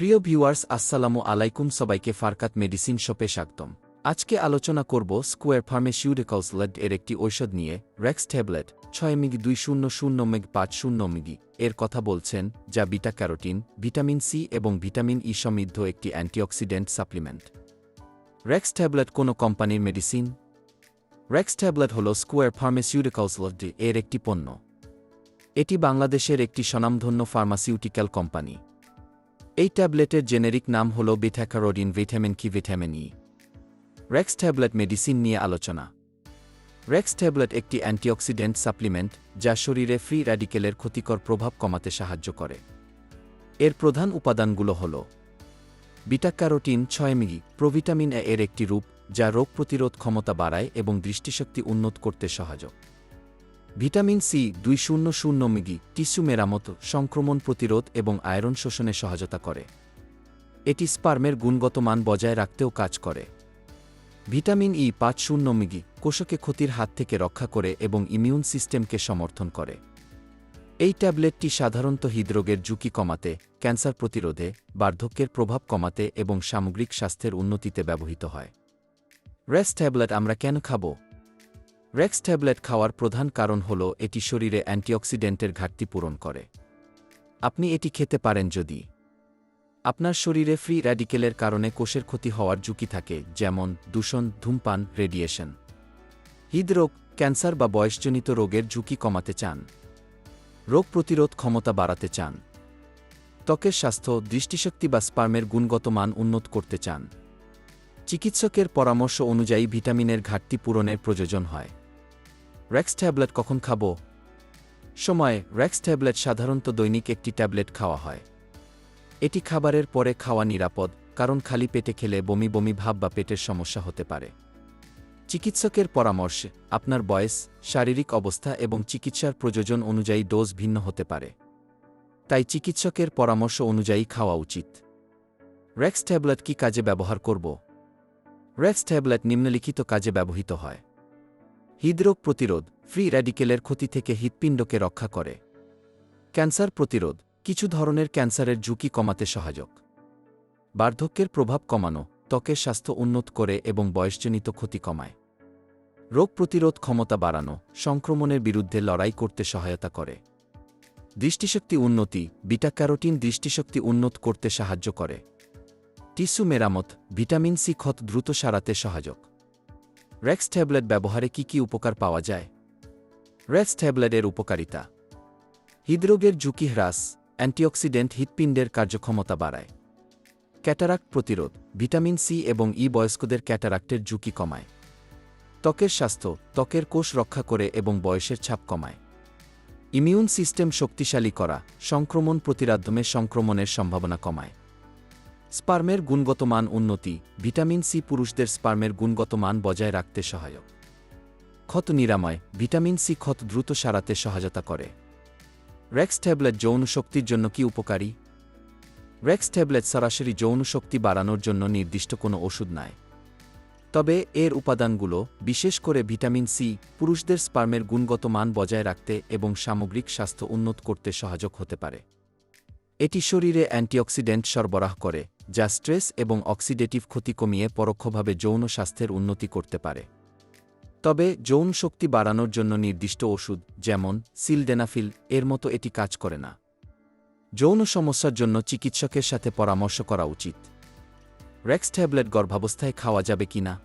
প্রিয় ভিউয়ার্স, আসসালামু আলাইকুম। সবাইকে ফারকাত মেডিসিন শপে স্বাগতম। আজকে আলোচনা করব স্কোয়ার ফার্মেসিউটিক্যালস লেড এর একটি ঔষধ নিয়ে, রেক্স ট্যাবলেট, ছয় মিগি দুই শূন্য শূন্য মেগ পাঁচ শূন্য মিগি এর কথা বলছেন, যা বিটা ক্যারোটিন, ভিটামিন সি এবং ভিটামিন ই সমৃদ্ধ একটি অ্যান্টিঅক্সিডেন্ট সাপ্লিমেন্ট। রেক্স ট্যাবলেট কোনো কোম্পানির মেডিসিন? রেক্স ট্যাবলেট হল স্কোয়ার ফার্মাসিউটিক্যালস লেড এর একটি পণ্য। এটি বাংলাদেশের একটি স্বনামধন্য ফার্মাসিউটিক্যাল কোম্পানি। এই ট্যাবলেটের জেনেরিক নাম হল beta carotene vitamin C, vitamin E. Rex tablet medicine নিয়ে আলোচনা। রেক্স ট্যাবলেট একটি অ্যান্টিঅক্সিডেন্ট সাপ্লিমেন্ট যা শরীরে ফ্রি র্যাডিকেলের ক্ষতিকর প্রভাব কমাতে সাহায্য করে। এর প্রধান উপাদানগুলো হল বিটাক্যারোটিন ছয় মিগি প্রোভিটামিন এ এর একটি রূপ যা রোগ প্রতিরোধ ক্ষমতা বাড়ায় এবং দৃষ্টিশক্তি উন্নত করতে সহায়ক। ভিটামিন সি দুই শূন্য শূন্য মিগি, টিস্যু মেরামত, সংক্রমণ প্রতিরোধ এবং আয়রন শোষণে সহায়তা করে। এটি স্পার্মের গুণগত মান বজায় রাখতেও কাজ করে। ভিটামিন ই পাঁচ শূন্য মিগি, কোষকে ক্ষতির হাত থেকে রক্ষা করে এবং ইমিউন সিস্টেমকে সমর্থন করে। এই ট্যাবলেটটি সাধারণত হৃদরোগের ঝুঁকি কমাতে, ক্যান্সার প্রতিরোধে, বার্ধক্যের প্রভাব কমাতে এবং সামগ্রিক স্বাস্থ্যের উন্নতিতে ব্যবহৃত হয়। রেস্ট ট্যাবলেট আমরা কেন খাব? রেক্স ট্যাবলেট খাওয়ার প্রধান কারণ হল এটি শরীরে অ্যান্টিঅক্সিডেন্টের ঘাটতি পূরণ করে। আপনি এটি খেতে পারেন যদি আপনার শরীরে ফ্রি র্যাডিকেলের কারণে কোষের ক্ষতি হওয়ার ঝুঁকি থাকে, যেমন দূষণ, ধূমপান, রেডিয়েশন। হৃদরোগ, ক্যান্সার বা বয়সজনিত রোগের ঝুঁকি কমাতে চান। রোগ প্রতিরোধ ক্ষমতা বাড়াতে চান। ত্বকের স্বাস্থ্য, দৃষ্টিশক্তি বা স্পার্মের গুণগত মান উন্নত করতে চান। চিকিৎসকের পরামর্শ অনুযায়ী ভিটামিনের ঘাটতি পূরণের প্রয়োজন হয়। রেক্স ট্যাবলেট কখন খাব? সময়, রেক্স ট্যাবলেট সাধারণত দৈনিক একটি ট্যাবলেট খাওয়া হয়। এটি খাবারের পরে খাওয়া নিরাপদ, কারণ খালি পেটে খেলে বমি বমি ভাব বা পেটের সমস্যা হতে পারে। চিকিৎসকের পরামর্শে, আপনার বয়স, শারীরিক অবস্থা এবং চিকিৎসার প্রয়োজন অনুযায়ী ডোজ ভিন্ন হতে পারে। তাই চিকিৎসকের পরামর্শ অনুযায়ী খাওয়া উচিত। রেক্স ট্যাবলেট কি কাজে ব্যবহার করব? রেক্স ট্যাবলেট নিম্নলিখিত কাজে ব্যবহৃত হয়। হৃদরোগ প্রতিরোধ, ফ্রি র্যাডিকেলের ক্ষতি থেকে হৃৎপিণ্ডকে রক্ষা করে। ক্যান্সার প্রতিরোধ, কিছু ধরনের ক্যান্সারের ঝুঁকি কমাতে সহায়ক। বার্ধক্যের প্রভাব কমানো, ত্বকের স্বাস্থ্য উন্নত করে এবং বয়সজনিত ক্ষতি কমায়। রোগ প্রতিরোধ ক্ষমতা বাড়ানো, সংক্রমণের বিরুদ্ধে লড়াই করতে সহায়তা করে। দৃষ্টিশক্তি উন্নতি, বিটা ক্যারোটিন দৃষ্টিশক্তি উন্নত করতে সাহায্য করে। টিস্যু মেরামত, ভিটামিন সি ক্ষত দ্রুত সারাতে সহায়ক। রেক্স ট্যাবলেট ব্যবহারে কি কি উপকার পাওয়া যায়? রেক্স ট্যাবলেটের উপকারিতা। হৃদরোগের ঝুঁকি হ্রাস, অ্যান্টিঅক্সিডেন্ট হৃৎপিণ্ডের কার্যক্ষমতা বাড়ায়। ক্যাটারাক্ট প্রতিরোধ, ভিটামিন সি এবং ই বয়স্কদের ক্যাটারাক্টের ঝুঁকি কমায়। ত্বকের স্বাস্থ্য, ত্বকের কোষ রক্ষা করে এবং বয়সের ছাপ কমায়। ইমিউন সিস্টেম শক্তিশালী করা, সংক্রমণ প্রতিরাধ্যমে সংক্রমণের সম্ভাবনা কমায়। স্পার্মের গুণগত মান উন্নতি, ভিটামিন সি পুরুষদের স্পার্মের গুণগত মান বজায় রাখতে সহায়ক। ক্ষত নিরাময়, ভিটামিন সি ক্ষত দ্রুত সারাতে সহায়তা করে। রেক্স ট্যাবলেট যৌন শক্তির জন্য কি উপকারী? রেক্স ট্যাবলেট সরাসরি যৌন শক্তি বাড়ানোর জন্য নির্দিষ্ট কোনো ওষুধ নয় তবে এর উপাদানগুলো, বিশেষ করে ভিটামিন সি, পুরুষদের স্পার্মের গুণগত মান বজায় রাখতে এবং সামগ্রিক স্বাস্থ্য উন্নত করতে সহায়ক হতে পারে। এটি শরীরে অ্যান্টিঅক্সিডেন্ট সরবরাহ করে যা স্ট্রেস এবং অক্সিডেটিভ ক্ষতি কমিয়ে পরোক্ষভাবে যৌন স্বাস্থ্যের উন্নতি করতে পারে। তবে, যৌন শক্তি বাড়ানোর জন্য নির্দিষ্ট ওষুধ, যেমন সিলডেনাফিল, এর মতো এটি কাজ করে না। যৌন সমস্যার জন্য চিকিৎসকের সাথে পরামর্শ করা উচিত। রেক্স ট্যাবলেট গর্ভাবস্থায় খাওয়া যাবে কি না?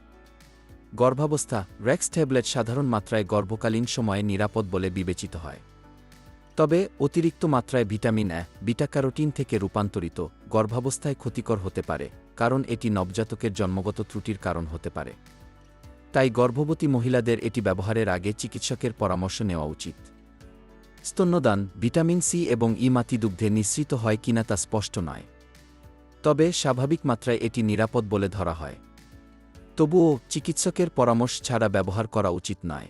গর্ভাবস্থা, রেক্স ট্যাবলেট সাধারণ মাত্রায় গর্ভকালীন সময়ে নিরাপদ বলে বিবেচিত হয়। তবে অতিরিক্ত মাত্রায় ভিটামিন এ, বিটাক্যারোটিন থেকে রূপান্তরিত, গর্ভাবস্থায় ক্ষতিকর হতে পারে, কারণ এটি নবজাতকের জন্মগত ত্রুটির কারণ হতে পারে। তাই গর্ভবতী মহিলাদের এটি ব্যবহারের আগে চিকিৎসকের পরামর্শ নেওয়া উচিত। স্তন্যদান, ভিটামিন সি এবং ই মাতি দুগ্ধে নিঃসৃত হয় কিনা তা স্পষ্ট নয়। তবে স্বাভাবিক মাত্রায় এটি নিরাপদ বলে ধরা হয়। তবুও চিকিৎসকের পরামর্শ ছাড়া ব্যবহার করা উচিত নয়।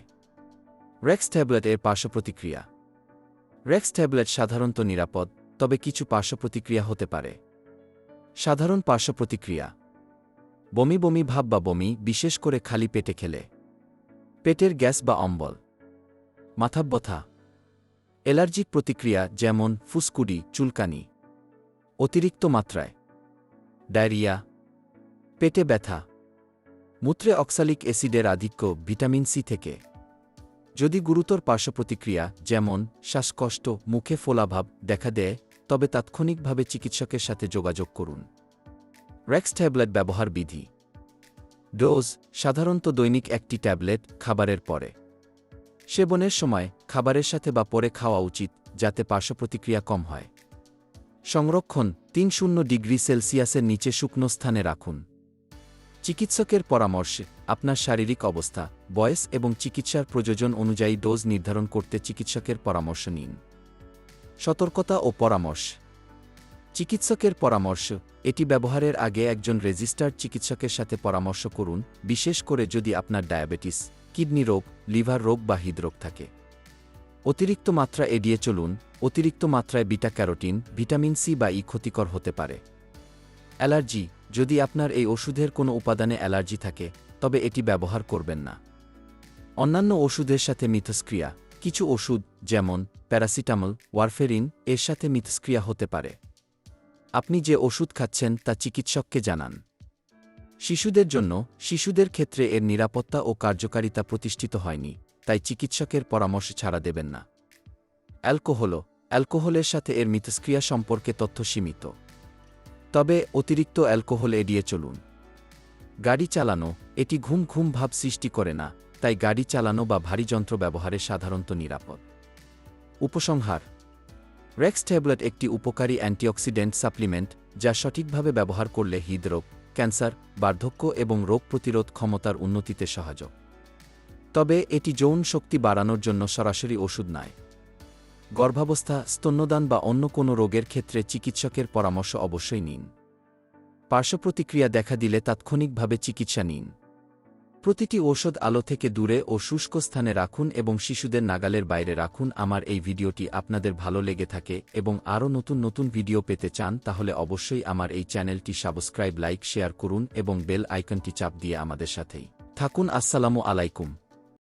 রেক্স ট্যাবলেট এর পার্শ্বপ্রতিক্রিয়া রেক্স ট্যাবলেট সাধারণত নিরাপদ, তবে কিছু পার্শ্বপ্রতিক্রিয়া হতে পারে। সাধারণ পার্শ্বপ্রতিক্রিয়া। বমি বমি ভাব বা বমি, বিশেষ করে খালি পেটে খেলে। পেটের গ্যাস বা অম্বল। মাথা ব্যথা অ্যালার্জিক প্রতিক্রিয়া যেমন ফুসকুডি, চুলকানি। অতিরিক্ত মাত্রায়। ডায়রিয়া। পেটে ব্যথা। মূত্রে অক্সালিক অ্যাসিডের আধিক্য ভিটামিন সি থেকে। যদি গুরুতর পার্শ্বপ্রতিক্রিয়া, যেমন শ্বাসকষ্ট, মুখে ফোলাভাব দেখা দেয়, তবে তাৎক্ষণিকভাবে চিকিৎসকের সাথে যোগাযোগ করুন। রেক্স ট্যাবলেট ব্যবহার বিধি। ডোজ সাধারণত দৈনিক একটি ট্যাবলেট খাবারের পরে। সেবনের সময় খাবারের সাথে বা পরে খাওয়া উচিত, যাতে পার্শ্বপ্রতিক্রিয়া কম হয়। সংরক্ষণ তিন শূন্য ডিগ্রি সেলসিয়াসের নিচে শুকনো স্থানে রাখুন। চিকিৎসকের পরামর্শে, আপনার শারীরিক অবস্থা, বয়স এবং চিকিৎসার প্রয়োজন অনুযায়ী ডোজ নির্ধারণ করতে চিকিৎসকের পরামর্শ নিন। সতর্কতা ও পরামর্শ। চিকিৎসকের পরামর্শ, এটি ব্যবহারের আগে একজন রেজিস্টার্ড চিকিৎসকের সাথে পরামর্শ করুন, বিশেষ করে যদি আপনার ডায়াবেটিস, কিডনি রোগ, লিভার রোগ বা হৃদরোগ থাকে। অতিরিক্ত মাত্রা এড়িয়ে চলুন, অতিরিক্ত মাত্রায় বিটা ক্যারোটিন, ভিটামিন সি বা ই ক্ষতিকর হতে পারে। অ্যালার্জি, যদি আপনার এই ওষুধের কোনো উপাদানে অ্যালার্জি থাকে, তবে এটি ব্যবহার করবেন না। অন্যান্য ওষুধের সাথে মিথস্ক্রিয়া, কিছু ওষুধ যেমন প্যারাসিটামল, ওয়ারফেরিন, এর সাথে মিথস্ক্রিয়া হতে পারে। আপনি যে ওষুধ খাচ্ছেন তা চিকিৎসককে জানান। শিশুদের জন্য, শিশুদের ক্ষেত্রে এর নিরাপত্তা ও কার্যকারিতা প্রতিষ্ঠিত হয়নি, তাই চিকিৎসকের পরামর্শ ছাড়া দেবেন না। অ্যালকোহল অ্যালকোহলের সাথে এর মিথস্ক্রিয়া সম্পর্কে তথ্য সীমিত। তবে অতিরিক্ত অ্যালকোহল এড়িয়ে চলুন। গাড়ি চালানো এটি ঘুম ঘুম ভাব সৃষ্টি করে না, তাই গাড়ি চালানো বা ভারী যন্ত্র ব্যবহারে সাধারণত নিরাপদ। উপসংহার, রেক্স ট্যাবলেট একটি উপকারী অ্যান্টিঅক্সিডেন্ট সাপ্লিমেন্ট যা সঠিকভাবে ব্যবহার করলে হৃদরোগ, ক্যান্সার, বার্ধক্য এবং রোগ প্রতিরোধ ক্ষমতার উন্নতিতে সহায়ক। তবে এটি যৌন শক্তি বাড়ানোর জন্য সরাসরি ওষুধ নয়। গর্ভাবস্থা, স্তন্যদান বা অন্য কোনো রোগের ক্ষেত্রে চিকিৎসকের পরামর্শ অবশ্যই নিন। পার্শ্বপ্রতিক্রিয়া দেখা দিলে তাৎক্ষণিকভাবে চিকিৎসা নিন। প্রতিটি ঔষধ আলো থেকে দূরে ও শুষ্ক স্থানে রাখুন এবং শিশুদের নাগালের বাইরে রাখুন। আমার এই ভিডিওটি আপনাদের ভালো লেগে থাকে এবং আরও নতুন নতুন ভিডিও পেতে চান তাহলে অবশ্যই আমার এই চ্যানেলটি সাবস্ক্রাইব, লাইক, শেয়ার করুন এবং বেল আইকনটি চাপ দিয়ে আমাদের সাথেই থাকুন। আসসালামু আলাইকুম।